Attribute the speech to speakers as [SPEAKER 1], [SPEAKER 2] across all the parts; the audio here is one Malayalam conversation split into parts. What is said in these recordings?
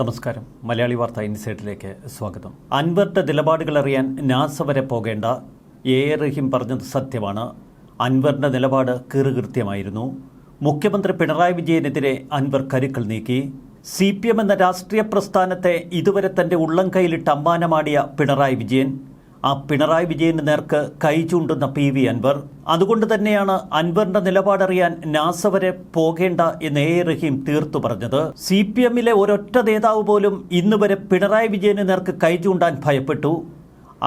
[SPEAKER 1] നമസ്കാരം. മലയാളി വാർത്ത ഇൻസൈറ്റിലേക്ക് സ്വാഗതം. അൻവറിന്റെ നിലപാടുകൾ അറിയാൻ നാസ വരെ പോകേണ്ട എ എ റഹീം പറഞ്ഞത് സത്യമാണ്. അൻവറിന്റെ നിലപാട് കീറുകൃത്യമായിരുന്നു. മുഖ്യമന്ത്രി പിണറായി വിജയനെതിരെ അൻവർ കരുക്കൾ നീക്കി. സി പി എം എന്ന രാഷ്ട്രീയ പ്രസ്ഥാനത്തെ ഇതുവരെ തന്റെ ഉള്ളം അമ്മാനമാടിയ പിണറായി വിജയൻ ആ പിണറായി വിജയന് നേർക്ക് കൈ ചൂണ്ടുന്ന പി വി അൻവർ. അതുകൊണ്ട് തന്നെയാണ് അൻവറിന്റെ നിലപാടറിയാൻ നാസ വരെ പോകേണ്ട എന്ന് എ റഹീം തീർത്തു പറഞ്ഞത്. സി പി എമ്മിലെ ഒരൊറ്റ നേതാവ് പോലും ഇന്ന് വരെ പിണറായി വിജയന് നേർക്ക് കൈ ചൂണ്ടാൻ ഭയപ്പെട്ടു.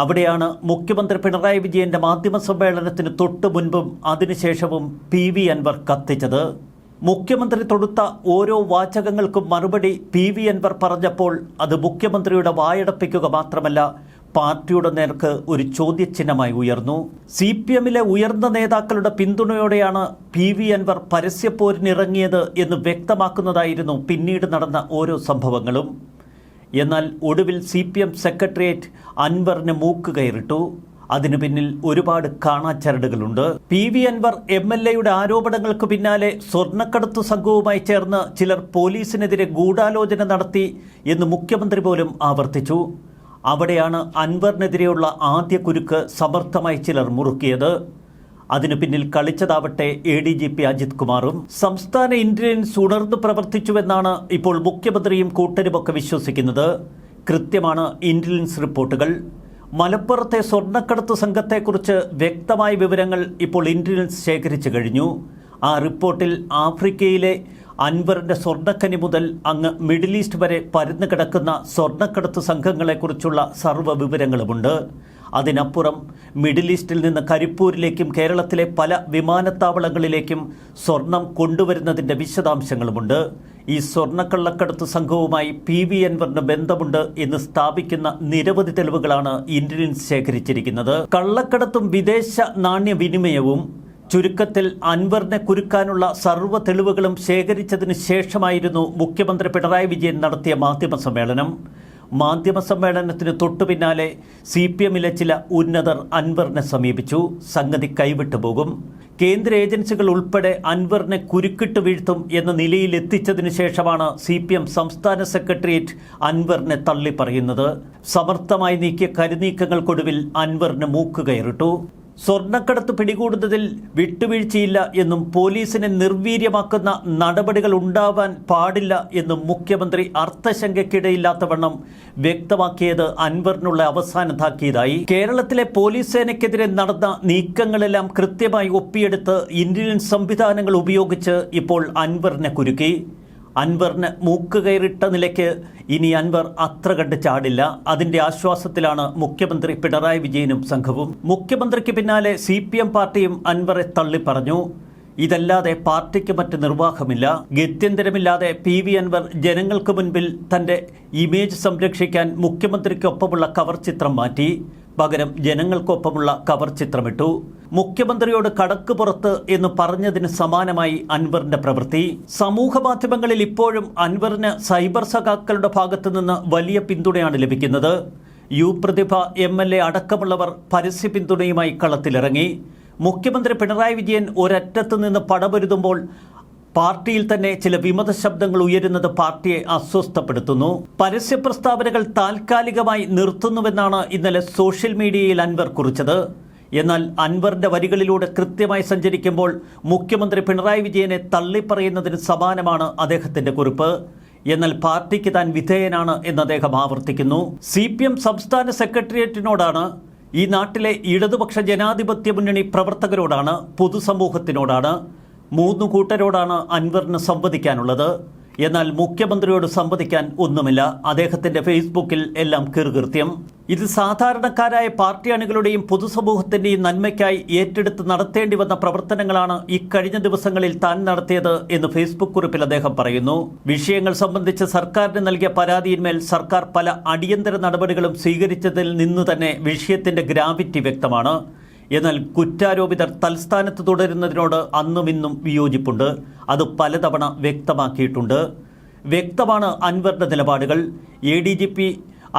[SPEAKER 1] അവിടെയാണ് മുഖ്യമന്ത്രി പിണറായി വിജയന്റെ മാധ്യമ സമ്മേളനത്തിന് തൊട്ടു മുൻപും അതിനുശേഷവും പി വി അൻവർ കത്തിച്ചത്. മുഖ്യമന്ത്രി തൊടുത്ത ഓരോ വാചകങ്ങൾക്കും മറുപടി പി വി അൻവർ പറഞ്ഞപ്പോൾ അത് മുഖ്യമന്ത്രിയുടെ വായടപ്പിക്കുക മാത്രമല്ല പാർട്ടിയുടെ നേർക്ക് ഒരു ചോദ്യചിഹ്നമായി ഉയർന്നു. സി പി എമ്മിലെ ഉയർന്ന നേതാക്കളുടെ പിന്തുണയോടെയാണ് പി വി അൻവർ പരസ്യപ്പോരിനിറങ്ങിയത് എന്ന് വ്യക്തമാക്കുന്നതായിരുന്നു പിന്നീട് നടന്ന ഓരോ സംഭവങ്ങളും. എന്നാൽ ഒടുവിൽ സി പി എം സെക്രട്ടേറിയറ്റ് അൻവറിന് മൂക്ക് കയറിട്ടു. അതിനു പിന്നിൽ ഒരുപാട് കാണാച്ചരടുകളുണ്ട്. P V Anvar M L എയുടെ ആരോപണങ്ങൾക്ക് പിന്നാലെ സ്വർണക്കടത്തു സംഘവുമായി ചേർന്ന് ചിലർ പോലീസിനെതിരെ ഗൂഢാലോചന നടത്തി എന്ന് മുഖ്യമന്ത്രി പോലും ആവർത്തിച്ചു. അവിടെയാണ് അൻവറിനെതിരെയുള്ള ആദ്യ കുരുക്ക് സമർത്ഥമായി ചിലർ മുറുക്കിയത്. അതിനു പിന്നിൽ കളിച്ചതാവട്ടെ A D G P Ajith കുമാറും. സംസ്ഥാന ഇന്റലിജൻസ് ഉണർന്നു പ്രവർത്തിച്ചുവെന്നാണ് ഇപ്പോൾ മുഖ്യമന്ത്രിയും കൂട്ടരുമൊക്കെ വിശ്വസിക്കുന്നത്. കൃത്യമാണ് ഇന്റലിജൻസ് റിപ്പോർട്ടുകൾ. മലപ്പുറത്തെ സ്വർണക്കടത്ത് സംഘത്തെക്കുറിച്ച് വ്യക്തമായ വിവരങ്ങൾ ഇപ്പോൾ ഇന്റലിജൻസ് ശേഖരിച്ചു കഴിഞ്ഞു. ആ റിപ്പോർട്ടിൽ ആഫ്രിക്കയിലെ അൻവറിന്റെ സ്വർണക്കനി മുതൽ അങ്ങ് മിഡിൽ ഈസ്റ്റ് വരെ പരന്നു കിടക്കുന്ന സ്വർണക്കടത്ത് സംഘങ്ങളെക്കുറിച്ചുള്ള സർവ വിവരങ്ങളുമുണ്ട് അതിനപ്പുറം മിഡിൽ ഈസ്റ്റിൽ നിന്ന് കരിപ്പൂരിലേക്കും കേരളത്തിലെ പല വിമാനത്താവളങ്ങളിലേക്കും സ്വർണം കൊണ്ടുവരുന്നതിന്റെ വിശദാംശങ്ങളുമുണ്ട്. ഈ സ്വർണക്കള്ളക്കടത്ത് സംഘവുമായി പി വി അൻവറിന് ബന്ധമുണ്ട് എന്ന് സ്ഥാപിക്കുന്ന നിരവധി തെളിവുകളാണ് ഇന്റലിജൻസ് ശേഖരിച്ചിരിക്കുന്നത്. കള്ളക്കടത്തും വിദേശ നാണ്യവിനിമയവും ചുരുക്കത്തിൽ അൻവറിനെ കുരുക്കാനുള്ള സർവ തെളിവുകളും ശേഖരിച്ചതിന് ശേഷമായിരുന്നു മുഖ്യമന്ത്രി പിണറായി വിജയൻ നടത്തിയ മാധ്യമ സമ്മേളനം. മാധ്യമ തൊട്ടു പിന്നാലെ സി പി എമ്മിലെ ചില ഉന്നതർ അൻവറിനെ സമീപിച്ചു. സംഗതി കൈവിട്ടു പോകും. കേന്ദ്ര ഏജൻസികൾ ഉൾപ്പെടെ അൻവറിനെ കുരുക്കിട്ട് വീഴ്ത്തും എന്ന നിലയിൽ എത്തിച്ചതിനു ശേഷമാണ് സി പി എം സംസ്ഥാന സെക്രട്ടേറിയറ്റ് അൻവറിനെ തള്ളി പറയുന്നത് സമർത്ഥമായി നീക്കിയ കരുനീക്കങ്ങൾക്കൊടുവിൽ അൻവറിന് മൂക്ക് കയറിട്ടു. സ്വർണക്കടത്ത് പിടികൂടുന്നതിൽ വിട്ടുവീഴ്ചയില്ല എന്നും പോലീസിനെ നിർവീര്യമാക്കുന്ന നടപടികൾ ഉണ്ടാവാൻ പാടില്ല എന്നും മുഖ്യമന്ത്രി അർത്ഥശങ്കയ്ക്കിടയില്ലാത്തവണ്ണം വ്യക്തമാക്കിയത് അൻവറിനുള്ള അവസാന താക്കിയതായി കേരളത്തിലെ പോലീസ് സേനയ്ക്കെതിരെ നടന്ന നീക്കങ്ങളെല്ലാം കൃത്യമായി ഒപ്പിയെടുത്ത് ഇന്റലിജൻസ് സംവിധാനങ്ങൾ ഉപയോഗിച്ച് ഇപ്പോൾ അൻവറിനെ കുരുക്കി. അൻവറിന് മൂക്ക് കയറിട്ട നിലയ്ക്ക് ഇനി അൻവർ അത്ര കണ്ട് ചാടില്ല. അതിന്റെ ആശ്വാസത്തിലാണ് മുഖ്യമന്ത്രി പിണറായി വിജയനും സംഘവും. മുഖ്യമന്ത്രിക്ക് പിന്നാലെ സി പി എം പാർട്ടിയും അൻവറെ തള്ളി പറഞ്ഞു. ഇതല്ലാതെ പാർട്ടിക്ക് മറ്റ് നിർവാഹമില്ല. ഗത്യന്തരമില്ലാതെ പി വി അൻവർ ജനങ്ങൾക്ക് മുൻപിൽ തന്റെ ഇമേജ് സംരക്ഷിക്കാൻ മുഖ്യമന്ത്രിക്കൊപ്പമുള്ള കവർ ചിത്രം മാറ്റി. പകരം ജനങ്ങൾക്കൊപ്പമുള്ള കവർ ചിത്രമിട്ടു മുഖ്യമന്ത്രിയോട് കടക്ക് പുറത്ത് എന്ന് പറഞ്ഞതിന് സമാനമായി അൻവറിന്റെ പ്രവൃത്തി. സമൂഹ മാധ്യമങ്ങളിൽ ഇപ്പോഴും അൻവറിന് സൈബർ സഖാക്കളുടെ ഭാഗത്തു നിന്ന് വലിയ പിന്തുണയാണ് ലഭിക്കുന്നത്. U Prathibha M L A അടക്കമുള്ളവർ പരസ്യ പിന്തുണയുമായി കളത്തിലിറങ്ങി. മുഖ്യമന്ത്രി പിണറായി വിജയൻ ഒരറ്റത്ത് നിന്ന് പടപൊരുതുമ്പോൾ പാർട്ടിയിൽ തന്നെ ചില വിമത ശബ്ദങ്ങൾ ഉയരുന്നത് പാർട്ടിയെ അസ്വസ്ഥപ്പെടുത്തുന്നു. പരസ്യ പ്രസ്താവനകൾ താൽക്കാലികമായി നിർത്തുന്നുവെന്നാണ് ഇന്നലെ സോഷ്യൽ മീഡിയയിൽ അൻവർ കുറിച്ചത്. എന്നാൽ അൻവറിന്റെ വരികളിലൂടെ കൃത്യമായി സഞ്ചരിക്കുമ്പോൾ മുഖ്യമന്ത്രി പിണറായി വിജയനെ തള്ളിപ്പറയുന്നതിന് സമാനമാണ് അദ്ദേഹത്തിന്റെ കുറിപ്പ്. എന്നാൽ പാർട്ടിക്ക് താൻ വിധേയനാണ് എന്ന് അദ്ദേഹം ആവർത്തിക്കുന്നു. സി പി എം സംസ്ഥാന സെക്രട്ടേറിയറ്റിനോടാണ് ഈ നാട്ടിലെ ഇടതുപക്ഷ ജനാധിപത്യ മുന്നണി പ്രവർത്തകരോടാണ് പൊതുസമൂഹത്തിനോടാണ് മൂന്ന് കൂട്ടരോടാണ് അൻവറിന് സംവദിക്കാനുള്ളത്. എന്നാൽ മുഖ്യമന്ത്രിയോട് സംവദിക്കാൻ ഒന്നുമില്ല. അദ്ദേഹത്തിന്റെ ഫേസ്ബുക്കിൽ എല്ലാം കീർകൃത്യം ഇത് സാധാരണക്കാരായ പാർട്ടി അണികളുടെയും പൊതുസമൂഹത്തിന്റെയും നന്മയ്ക്കായി ഏറ്റെടുത്ത് നടത്തേണ്ടി വന്ന പ്രവർത്തനങ്ങളാണ് ഇക്കഴിഞ്ഞ ദിവസങ്ങളിൽ താൻ നടത്തിയത് എന്ന് ഫേസ്ബുക്ക് കുറിപ്പിൽ അദ്ദേഹം പറയുന്നു. വിഷയങ്ങൾ സംബന്ധിച്ച് സർക്കാരിന് നൽകിയ പരാതിയിന്മേൽ സർക്കാർ പല അടിയന്തര നടപടികളും സ്വീകരിച്ചതിൽ നിന്ന് തന്നെ വിഷയത്തിന്റെ ഗ്രാവിറ്റി വ്യക്തമാണ്. എന്നാൽ കുറ്റാരോപിതർ തൽസ്ഥാനത്ത് തുടരുന്നതിനോട് അന്നും ഇന്നും വിയോജിപ്പുണ്ട്. അത് പലതവണ വ്യക്തമാക്കിയിട്ടുണ്ട്. വ്യക്തമാണ് അൻവറിന്റെ നിലപാടുകൾ. A D G P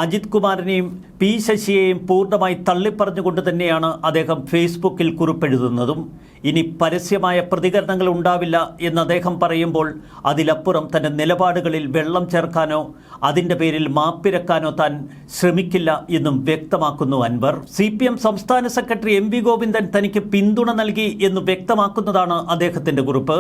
[SPEAKER 1] Ajith കുമാറിനെയും P ശശിയെയും പൂർണമായി തള്ളിപ്പറഞ്ഞുകൊണ്ട് തന്നെയാണ് അദ്ദേഹം ഫേസ്ബുക്കിൽ കുറിപ്പെഴുതുന്നതും. ഇനി പരസ്യമായ പ്രതികരണങ്ങൾ ഉണ്ടാവില്ല എന്ന് അദ്ദേഹം പറയുമ്പോൾ അതിലപ്പുറം തന്റെ നിലപാടുകളിൽ വെള്ളം ചേർക്കാനോ അതിന്റെ പേരിൽ മാപ്പിരക്കാനോ താൻ ശ്രമിക്കില്ല എന്നും വ്യക്തമാക്കുന്നു അൻവർ. സി പി എം സംസ്ഥാന സെക്രട്ടറി എം വി ഗോവിന്ദൻ തനിക്ക് പിന്തുണ നൽകി എന്ന് വ്യക്തമാക്കുന്നതാണ് അദ്ദേഹത്തിന്റെ കുറിപ്പ്.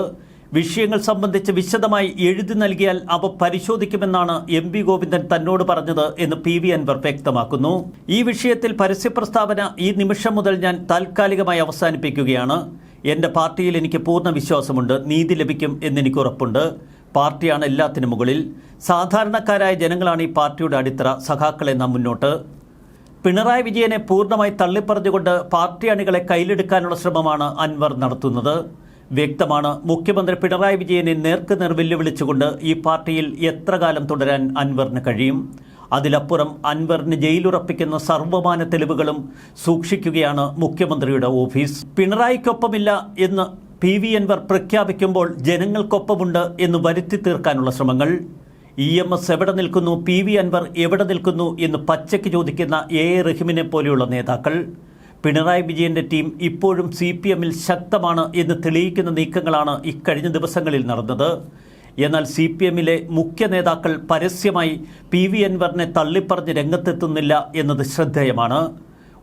[SPEAKER 1] വിഷയങ്ങൾ സംബന്ധിച്ച് വിശദമായി എഴുതി നൽകിയാൽ അവ പരിശോധിക്കുമെന്നാണ് എം വി ഗോവിന്ദൻ തന്നോട് പറഞ്ഞത് എന്ന് പി വി അൻവർ വ്യക്തമാക്കുന്നു. ഈ വിഷയത്തിൽ പരസ്യ പ്രസ്താവന ഈ നിമിഷം മുതൽ ഞാൻ താൽക്കാലികമായി അവസാനിപ്പിക്കുകയാണ്. എന്റെ പാർട്ടിയിൽ എനിക്ക് പൂർണ വിശ്വാസമുണ്ട്. നീതി ലഭിക്കും എന്നെനിക്ക് ഉറപ്പുണ്ട്. പാർട്ടിയാണ് എല്ലാത്തിനും മുകളിൽ. സാധാരണക്കാരായ ജനങ്ങളാണ് ഈ പാർട്ടിയുടെ അടിത്തറ. സഖാക്കളെ നാം മുന്നോട്ട്. പിണറായി വിജയനെ പൂർണമായി തള്ളിപ്പറഞ്ഞുകൊണ്ട് പാർട്ടി അണികളെ കയ്യിലെടുക്കാനുള്ള ശ്രമമാണ് അൻവർ നടത്തുന്നത്. വ്യക്തമാണ്. മുഖ്യമന്ത്രി പിണറായി വിജയനെ നേർക്കുനേർ വെല്ലുവിളിച്ചുകൊണ്ട് ഈ പാർട്ടിയിൽ എത്ര കാലം തുടരാൻ അൻവറിന് കഴിയും? അതിലപ്പുറം അൻവറിന് ജയിലുറപ്പിക്കുന്ന സർവമാന തെളിവുകളും സൂക്ഷിക്കുകയാണ് മുഖ്യമന്ത്രിയുടെ ഓഫീസ്. പിണറായിക്കൊപ്പമില്ല എന്ന് പി വി അൻവർ പ്രഖ്യാപിക്കുമ്പോൾ ജനങ്ങൾക്കൊപ്പമുണ്ട് എന്ന് വരുത്തി തീർക്കാനുള്ള ശ്രമങ്ങൾ. ഇ എം എസ് എവിടെ നിൽക്കുന്നു? പി വി അൻവർ എവിടെ നിൽക്കുന്നു? എന്ന് പച്ചയ്ക്ക് ചോദിക്കുന്ന എ എ റഹീമിനെ പോലെയുള്ള നേതാക്കൾ. പിണറായി വിജയന്റെ ടീം ഇപ്പോഴും സി പി എമ്മിൽ ശക്തമാണ് എന്ന് തെളിയിക്കുന്ന നീക്കങ്ങളാണ് ഇക്കഴിഞ്ഞ ദിവസങ്ങളിൽ നടന്നത്. എന്നാൽ സി പി എമ്മിലെ മുഖ്യ നേതാക്കൾ പരസ്യമായി പി വി അൻവറിനെ തള്ളിപ്പറഞ്ഞ് രംഗത്തെത്തുന്നില്ല എന്നത് ശ്രദ്ധേയമാണ്.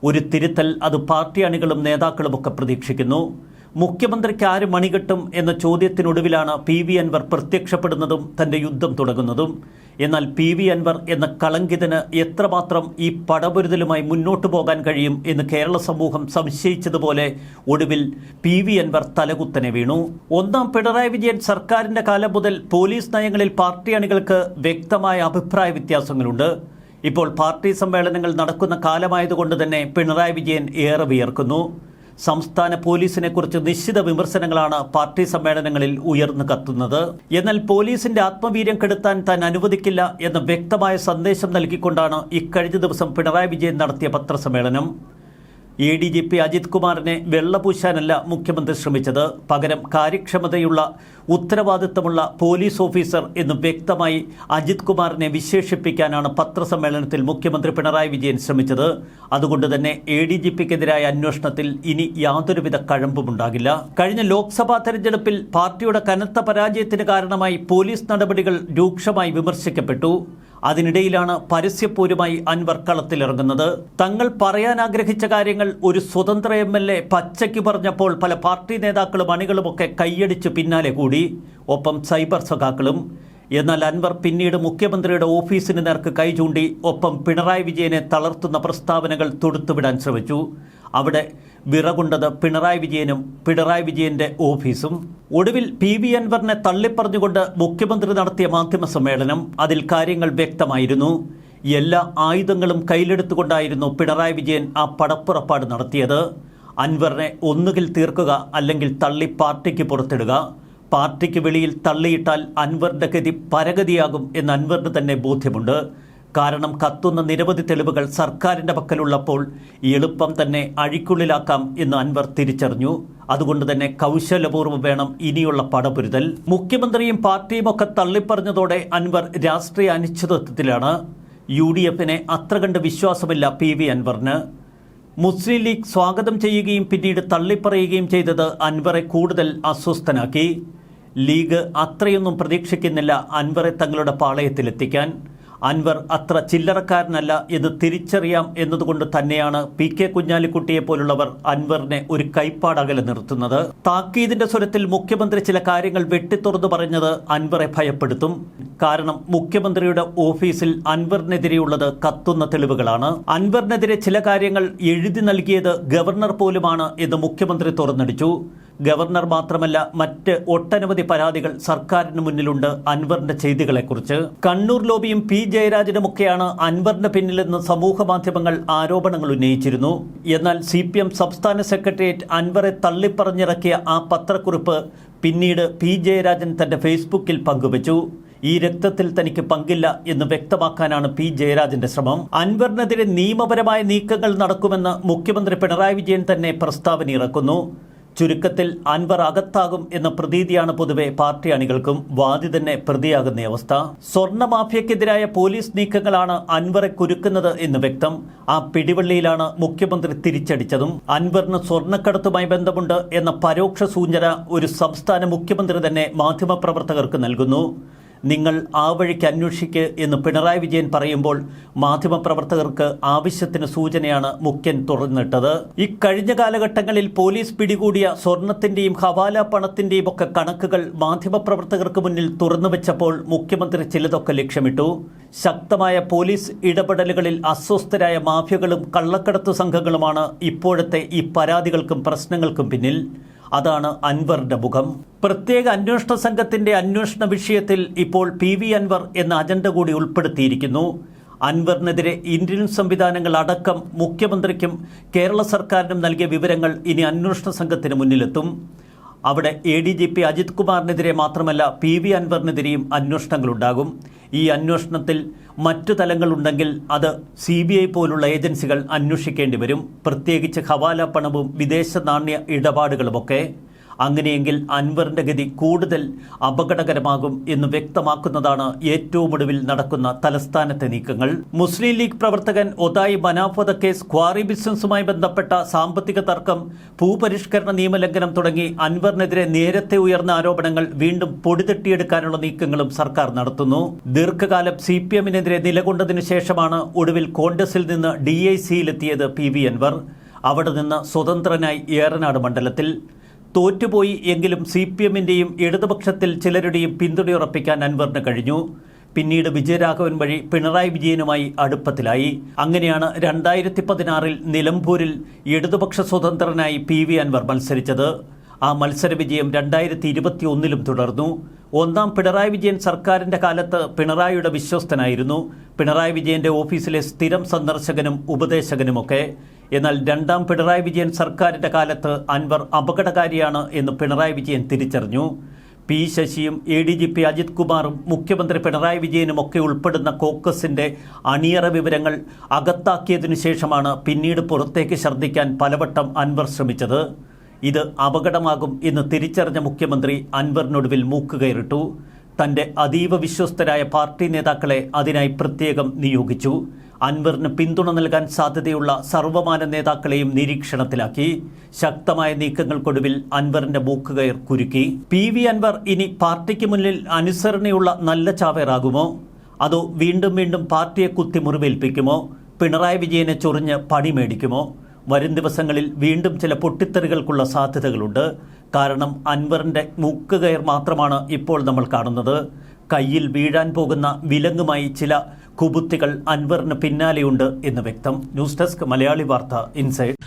[SPEAKER 1] ഒരു തിരുത്തൽ അത് പാർട്ടി അണികളും നേതാക്കളുമൊക്കെ പ്രതീക്ഷിക്കുന്നു. മുഖ്യമന്ത്രിക്ക് ആര് മണികെട്ടും എന്ന ചോദ്യത്തിനൊടുവിലാണ് പി വി അൻവർ പ്രത്യക്ഷപ്പെടുന്നതും തന്റെ യുദ്ധം തുടങ്ങുന്നതും. എന്നാൽ പി വി അൻവർ എന്ന കളങ്കിതന് എത്രമാത്രം ഈ പടപൊരുതലുമായി മുന്നോട്ടു പോകാൻ കഴിയും എന്ന് കേരള സമൂഹം സംശയിച്ചതുപോലെ ഒടുവിൽ പി വി അൻവർ തലകുത്തനെ വീണു. ഒന്നാം പിണറായി വിജയൻ സർക്കാരിന്റെ കാലം മുതൽ പോലീസ് നയങ്ങളിൽ പാർട്ടി അണികൾക്ക് വ്യക്തമായ അഭിപ്രായ വ്യത്യാസങ്ങളുണ്ട്. ഇപ്പോൾ പാർട്ടി സമ്മേളനങ്ങൾ നടക്കുന്ന കാലമായതുകൊണ്ട് തന്നെ പിണറായി വിജയൻ ഏറെ വിയർക്കുന്നു. സംസ്ഥാന പോലീസിനെ കുറിച്ച് നിശ്ചിത വിമർശനങ്ങളാണ് പാർട്ടി സമ്മേളനങ്ങളിൽ ഉയർന്നു കത്തുന്നത്. എന്നാൽ പോലീസിന്റെ ആത്മവീര്യം കെടുത്താൻ താൻ അനുവദിക്കില്ല എന്ന വ്യക്തമായ സന്ദേശം നൽകിക്കൊണ്ടാണ് ഇക്കഴിഞ്ഞ ദിവസം പിണറായി വിജയൻ നടത്തിയ പത്രസമ്മേളനം. A D G P Ajith കുമാറിനെ വെള്ളപൂശാനല്ല മുഖ്യമന്ത്രി ശ്രമിച്ചത്. പകരം കാര്യക്ഷമതയുള്ള ഉത്തരവാദിത്തമുള്ള പോലീസ് ഓഫീസർ എന്ന് വ്യക്തമായി അജിത് കുമാറിനെ വിശേഷിപ്പിക്കാനാണ് പത്രസമ്മേളനത്തിൽ മുഖ്യമന്ത്രി പിണറായി വിജയൻ ശ്രമിച്ചത്. അതുകൊണ്ട് തന്നെ എ ഡി ജി പിക്കെതിരായ അന്വേഷണത്തിൽ ഇനി യാതൊരുവിധ കഴമ്പുമുണ്ടാകില്ല. കഴിഞ്ഞ ലോക്സഭാ തെരഞ്ഞെടുപ്പിൽ പാർട്ടിയുടെ കനത്ത പരാജയത്തിന് കാരണമായി പോലീസ് നടപടികൾ രൂക്ഷമായി വിമർശിക്കപ്പെട്ടു. അതിനിടയിലാണ് പരസ്യപൂരമായി അൻവർ കളത്തിലിറങ്ങുന്നത്. തങ്ങൾ പറയാൻ ആഗ്രഹിച്ച കാര്യങ്ങൾ ഒരു സ്വതന്ത്ര എം എൽ എ പച്ചയ്ക്ക് പറഞ്ഞപ്പോൾ പല പാർട്ടി നേതാക്കളും അണികളുമൊക്കെ കൈയടിച്ച് പിന്നാലെ കൂടി. ഒപ്പം സൈബർ സഖാക്കളും. എന്നാൽ അൻവർ പിന്നീട് മുഖ്യമന്ത്രിയുടെ ഓഫീസിന് നേർക്ക് കൈ ചൂണ്ടി ഒപ്പം പിണറായി വിജയനെ തളർത്തുന്ന പ്രസ്താവനകൾ തൊടുത്തുവിടാൻ ശ്രമിച്ചു. അവിടെ വിറകൊണ്ടത് പിണറായി വിജയനും പിണറായി വിജയന്റെ ഓഫീസും. ഒടുവിൽ പി വി അൻവറിനെ തള്ളിപ്പറഞ്ഞുകൊണ്ട് മുഖ്യമന്ത്രി നടത്തിയ മാധ്യമ സമ്മേളനം അതിൽ കാര്യങ്ങൾ വ്യക്തമായിരുന്നു. എല്ലാ ആയുധങ്ങളും കയ്യിലെടുത്തുകൊണ്ടായിരുന്നു പിണറായി വിജയൻ ആ പടപ്പുറപ്പാട് നടത്തിയത്. അൻവറിനെ ഒന്നുകിൽ തീർക്കുക അല്ലെങ്കിൽ തള്ളി പാർട്ടിക്ക് പുറത്തിടുക. പാർട്ടിക്ക് വെളിയിൽ തള്ളിയിട്ടാൽ അൻവറിന്റെ ഗതി പരഗതിയാകും എന്ന് അൻവറിന് തന്നെ ബോധ്യമുണ്ട്. കാരണം കത്തുന്ന നിരവധി തെളിവുകൾ സർക്കാരിന്റെ പക്കലുള്ളപ്പോൾ എളുപ്പം തന്നെ അഴിക്കുള്ളിലാക്കാം എന്ന് അൻവർ തിരിച്ചറിഞ്ഞു. അതുകൊണ്ട് തന്നെ കൗശലപൂർവം വേണം ഇനിയുള്ള പടപൊരുതൽ. മുഖ്യമന്ത്രിയും പാർട്ടിയും ഒക്കെ തള്ളിപ്പറഞ്ഞതോടെ അൻവർ രാഷ്ട്രീയ അനിശ്ചിതത്വത്തിലാണ്. യു ഡി എഫിനെ അത്ര കണ്ട് വിശ്വാസമില്ല പി വി അൻവറിന്. മുസ്ലിം ലീഗ് സ്വാഗതം ചെയ്യുകയും പിന്നീട് തള്ളിപ്പറയുകയും ചെയ്തത് അൻവറെ കൂടുതൽ അസ്വസ്ഥനാക്കി. ലീഗ് അത്രയൊന്നും പ്രതീക്ഷിക്കുന്നില്ല അൻവറെ തങ്ങളുടെ പാളയത്തിലെത്തിക്കാൻ. അൻവർ അത്ര ചില്ലറക്കാരനല്ല എന്ന് തിരിച്ചറിയാം എന്നതുകൊണ്ട് തന്നെയാണ് പി കെ കുഞ്ഞാലിക്കുട്ടിയെ പോലുള്ളവർ അൻവറിനെ ഒരു കൈപ്പാടകലെ നിർത്തുന്നത്. താക്കീതിന്റെ സ്വരത്തിൽ മുഖ്യമന്ത്രി ചില കാര്യങ്ങൾ വെട്ടിത്തുറന്നു പറഞ്ഞത് അൻവറെ ഭയപ്പെടുത്തും. കാരണം മുഖ്യമന്ത്രിയുടെ ഓഫീസിൽ അൻവറിനെതിരെയുള്ളത് കത്തുന്ന തെളിവുകളാണ്. അൻവറിനെതിരെ ചില കാര്യങ്ങൾ എഴുതി നൽകിയത് ഗവർണർ പോലുമാണ് എന്ന് മുഖ്യമന്ത്രി തുറന്നടിച്ചു. ഗവർണർ മാത്രമല്ല മറ്റ് ഒട്ടനവധി പരാതികൾ സർക്കാരിന് മുന്നിലുണ്ട്. അൻവറിന്റെ ചെയ്തികളെക്കുറിച്ച് കണ്ണൂർ ലോബിയും പി ജയരാജനുമൊക്കെയാണ് അൻവറിന്റെ പിന്നിലെന്ന് സമൂഹ മാധ്യമങ്ങൾ ആരോപണങ്ങൾ ഉന്നയിച്ചിരുന്നു. എന്നാൽ സി പി എം സംസ്ഥാന സെക്രട്ടേറിയറ്റ് അൻവറെ തള്ളിപ്പറഞ്ഞിറക്കിയ ആ പത്രക്കുറിപ്പ് പിന്നീട് പി ജയരാജൻ തന്റെ ഫേസ്ബുക്കിൽ പങ്കുവച്ചു. ഈ രക്തത്തിൽ തനിക്ക് പങ്കില്ല എന്ന് വ്യക്തമാക്കാനാണ് പി ജയരാജന്റെ ശ്രമം. അൻവറിനെതിരെ നിയമപരമായ നീക്കങ്ങൾ നടക്കുമെന്ന് മുഖ്യമന്ത്രി പിണറായി വിജയൻ തന്നെ പ്രസ്താവന ഇറക്കുന്നു ചുരുക്കത്തിൽ അൻവർ അകത്താകും എന്ന പ്രതീതിയാണ് പൊതുവെ പാർട്ടി അണികൾക്കും വാദി തന്നെ പ്രതിയാകുന്ന അവസ്ഥ. സ്വർണ മാഫിയക്കെതിരായ പോലീസ് നീക്കങ്ങളാണ് അൻവറെ കുരുക്കുന്നത് എന്ന് വ്യക്തം. ആ പിടിവള്ളിയിലാണ് മുഖ്യമന്ത്രി തിരിച്ചടിച്ചതും. അൻവറിന് സ്വർണക്കടത്തുമായി ബന്ധമുണ്ട് എന്ന പരോക്ഷ സൂചന ഒരു സംസ്ഥാന മുഖ്യമന്ത്രി തന്നെ മാധ്യമപ്രവർത്തകർക്ക് നൽകുന്നു. നിങ്ങൾ ആ വഴിക്ക് അന്വേഷിക്ക് എന്ന് പിണറായി വിജയൻ പറയുമ്പോൾ മാധ്യമപ്രവർത്തകർക്ക് ആവശ്യത്തിന് സൂചനയാണ് മുഖ്യൻ തുറന്നിട്ടത്. ഇക്കഴിഞ്ഞ കാലഘട്ടങ്ങളിൽ പോലീസ് പിടികൂടിയ സ്വർണത്തിന്റെയും ഹവാല പണത്തിന്റെയും ഒക്കെ കണക്കുകൾ മാധ്യമപ്രവർത്തകർക്ക് മുന്നിൽ തുറന്നു വെച്ചപ്പോൾ മുഖ്യമന്ത്രി ചിലതൊക്കെ ലക്ഷ്യമിട്ടു. ശക്തമായ പോലീസ് ഇടപെടലുകളിൽ അസ്വസ്ഥരായ മാഫിയകളും കള്ളക്കടത്ത് സംഘങ്ങളുമാണ് ഇപ്പോഴത്തെ ഈ പരാതികൾക്കും പ്രശ്നങ്ങൾക്കും പിന്നിൽ. അതാണ് അൻവറിന്റെ മുഖം. പ്രത്യേക അന്വേഷണ സംഘത്തിന്റെ അന്വേഷണ വിഷയത്തിൽ ഇപ്പോൾ പി വി അൻവർ എന്ന അജണ്ട കൂടി ഉൾപ്പെടുത്തിയിരിക്കുന്നു. അൻവറിനെതിരെ ഇന്ത്യൻ സംവിധാനങ്ങൾ അടക്കം മുഖ്യമന്ത്രിക്കും കേരള സർക്കാരിനും നൽകിയ വിവരങ്ങൾ ഇനി അന്വേഷണ സംഘത്തിന് മുന്നിലെത്തും. അവിടെ A D G P Ajith കുമാറിനെതിരെ മാത്രമല്ല പി വി അൻവറിനെതിരെയും അന്വേഷണങ്ങളുണ്ടാകും. ഈ അന്വേഷണത്തിൽ മറ്റു തലങ്ങളുണ്ടെങ്കിൽ അത് സി ബി ഐ പോലുള്ള ഏജൻസികൾ അന്വേഷിക്കേണ്ടി വരും. പ്രത്യേകിച്ച് ഹവാല പണവും വിദേശ നാണ്യ ഇടപാടുകളുമൊക്കെ അങ്ങനെയെങ്കിൽ അൻവറിന്റെ ഗതി കൂടുതൽ അപകടകരമാകും എന്ന് വ്യക്തമാക്കുന്നതാണ് ഏറ്റവും ഒടുവിൽ നടക്കുന്ന തലസ്ഥാനത്തെ നീക്കങ്ങൾ. മുസ്ലിം ലീഗ് പ്രവർത്തകൻ ഒതായി മനാഫത കേസ് ക്വാറി ബിസിനസ്സുമായി ബന്ധപ്പെട്ട സാമ്പത്തിക തർക്കം ഭൂപരിഷ്കരണ നിയമലംഘനം തുടങ്ങി അൻവറിനെതിരെ നേരത്തെ ഉയർന്ന ആരോപണങ്ങൾ വീണ്ടും പൊടിതട്ടിയെടുക്കാനുള്ള നീക്കങ്ങളും സർക്കാർ നടത്തുന്നു. ദീർഘകാലം സി പി എമ്മിനെതിരെ നിലകൊണ്ടതിനു ശേഷമാണ് ഒടുവിൽ കോൺഗ്രസിൽ നിന്ന് ഡി ഐ സിയിലെത്തിയത് പി വി അൻവർ. അവിടെ നിന്ന് സ്വതന്ത്രനായി ഏറനാട് മണ്ഡലത്തിൽ. തോറ്റുപോയി എങ്കിലും സി പി എമ്മിന്റെയും ഇടതുപക്ഷത്തിൽ ചിലരുടെയും പിന്തുണയുറപ്പിക്കാൻ അൻവറിന് കഴിഞ്ഞു. പിന്നീട് വിജയരാഘവൻ വഴി പിണറായി വിജയനുമായി അടുപ്പത്തിലായി. അങ്ങനെയാണ് രണ്ടായിരത്തി പതിനാറിൽ നിലമ്പൂരിൽ ഇടതുപക്ഷ സ്വതന്ത്രനായി പി വി അൻവർ മത്സരിച്ചത്. ആ മത്സര വിജയം രണ്ടായിരത്തി ഇരുപത്തി ഒന്നിലും തുടർന്നു. ഒന്നാം പിണറായി വിജയൻ സർക്കാരിന്റെ കാലത്ത് പിണറായിയുടെ വിശ്വസ്തനായിരുന്നു. പിണറായി വിജയന്റെ ഓഫീസിലെ സ്ഥിരം സന്ദർശകനും ഉപദേശകനുമൊക്കെ. എന്നാൽ രണ്ടാം പിണറായി വിജയൻ സർക്കാരിന്റെ കാലത്ത് അൻവർ അപകടകാരിയാണ് എന്ന് പിണറായി വിജയൻ തിരിച്ചറിഞ്ഞു. P ശശിയും A D G P Ajith കുമാറും മുഖ്യമന്ത്രി പിണറായി വിജയനും ഒക്കെ ഉൾപ്പെടുന്ന കോക്കസിന്റെ അണിയറ വിവരങ്ങൾ അകത്താക്കിയതിനു ശേഷമാണ് പിന്നീട് പുറത്തേക്ക് ഛർദ്ദിക്കാൻ പലവട്ടം അൻവർ ശ്രമിച്ചത്. ഇത് അപകടമാകും എന്ന് തിരിച്ചറിഞ്ഞ മുഖ്യമന്ത്രി അൻവറിനൊടുവിൽ മൂക്കുകയറിട്ടു തന്റെ അതീവ വിശ്വസ്തരായ പാർട്ടി നേതാക്കളെ അതിനായി പ്രത്യേകം നിയോഗിച്ചു. അൻവറിന് പിന്തുണ നൽകാൻ സാധ്യതയുള്ള സർവമാന നേതാക്കളെയും നിരീക്ഷണത്തിലാക്കി. ശക്തമായ നീക്കങ്ങൾക്കൊടുവിൽ അൻവറിന്റെ മൂക്കുകയർ കുരുക്കി. പി വി അൻവർ ഇനി പാർട്ടിക്ക് മുന്നിൽ അനുസരണയുള്ള നല്ല ചാവേറാകുമോ? അതോ വീണ്ടും വീണ്ടും പാർട്ടിയെ കുത്തി മുറിവേൽപ്പിക്കുമോ പിണറായി വിജയനെ ചൊറിഞ്ഞ് പണി മേടിക്കുമോ വരും ദിവസങ്ങളിൽ വീണ്ടും ചില പൊട്ടിത്തെറികൾക്കുള്ള സാധ്യതകളുണ്ട്. കാരണം അൻവറിന്റെ മൂക്കുകയർ മാത്രമാണ് ഇപ്പോൾ നമ്മൾ കാണുന്നത്. കയ്യിൽ വീഴാൻ പോകുന്ന വിലങ്ങുമായി ചില കുബുത്തികൾ അൻവറിന് പിന്നാലെയുണ്ട് എന്ന് വ്യക്തം. ന്യൂസ് ഡെസ്ക് മലയാളി വാർത്ത ഇൻസൈഡ്.